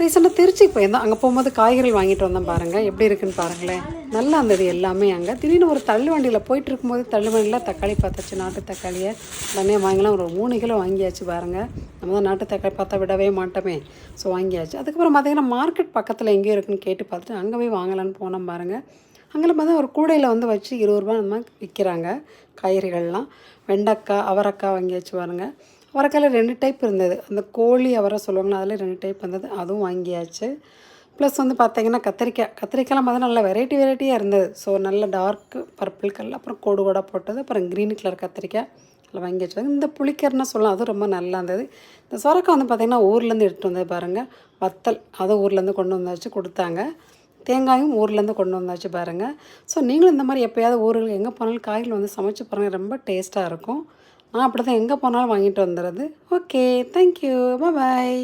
ரீசெண்டாக திருச்சிக்கு போயிருந்தோம். அங்கே போகும்போது காய்கறிகள் வாங்கிட்டு வந்தோம் பாருங்கள் எப்படி இருக்குன்னு பாருங்களேன். நல்லா இருந்தது எல்லாமே அங்கே. திடீர்னு ஒரு தள்ளு வண்டியில் போயிட்டு இருக்கும்போது தள்ளு வண்டியில் தக்காளி பார்த்தாச்சு. நாட்டு தக்காளியை உடனே வாங்கலாம் ஒரு மூணு கிலோ வாங்கியாச்சு பாருங்கள் நம்ம தான் நாட்டு தக்காளி பார்த்தா விடவே மாட்டோமே. ஸோ வாங்கியாச்சு. அதுக்கப்புறம் பார்த்திங்கன்னா மார்க்கெட் பக்கத்தில் எங்கேயோ இருக்குன்னு கேட்டு பார்த்துட்டு அங்கே போய் வாங்கலான்னு போனோம் பாருங்கள் அங்கெல்லாம் பார்த்தா ஒரு கூடையில் வந்து வச்சு இருபது ரூபா அந்த மாதிரி விற்கிறாங்க. காய்கறிகள்லாம். வெண்டைக்காய் அவரைக்காய் வாங்கியாச்சு பாருங்க. அவரைக்காயில் ரெண்டு டைப் இருந்தது. அந்த கோழி அவரை சொல்லுவாங்களா அதில் ரெண்டு டைப் இருந்தது அதுவும் வாங்கியாச்சு. ப்ளஸ் வந்து பார்த்தீங்கன்னா கத்திரிக்காய். கத்திரிக்காய்லாம் பார்த்தா நல்லா வெரைட்டி வெரைட்டியாக இருந்தது. ஸோ நல்ல டார்க் பர்பிள் கலர் அப்புறம் கோடு கோடாக போட்டது. அப்புறம் க்ரீன் கலர் கத்திரிக்காய் அதில் வாங்கி வச்சாங்க இந்த புளிக்கர்னு சொல்லலாம். அதுவும் ரொம்ப நல்லா இருந்தது. இந்த சொரக்காய் வந்து பார்த்திங்கன்னா ஊர்லேருந்து எடுத்துகிட்டு வந்தது பாருங்கள் வத்தல் அதை ஊர்லேருந்து கொண்டு வந்தாச்சு கொடுத்தாங்க. தேங்காயும் ஊர்லேருந்து கொண்டு வந்தாச்சு பாருங்கள் ஸோ நீங்களும் இந்த மாதிரி எப்போயாவது ஊரில் எங்கே போனாலும் காய்கறி வந்து சமைச்சு பாருங்கள் ரொம்ப டேஸ்ட்டாக இருக்கும். நான் அப்படி தான் எங்கே போனாலும் வாங்கிட்டு வந்துடுறது. Okay thank you bye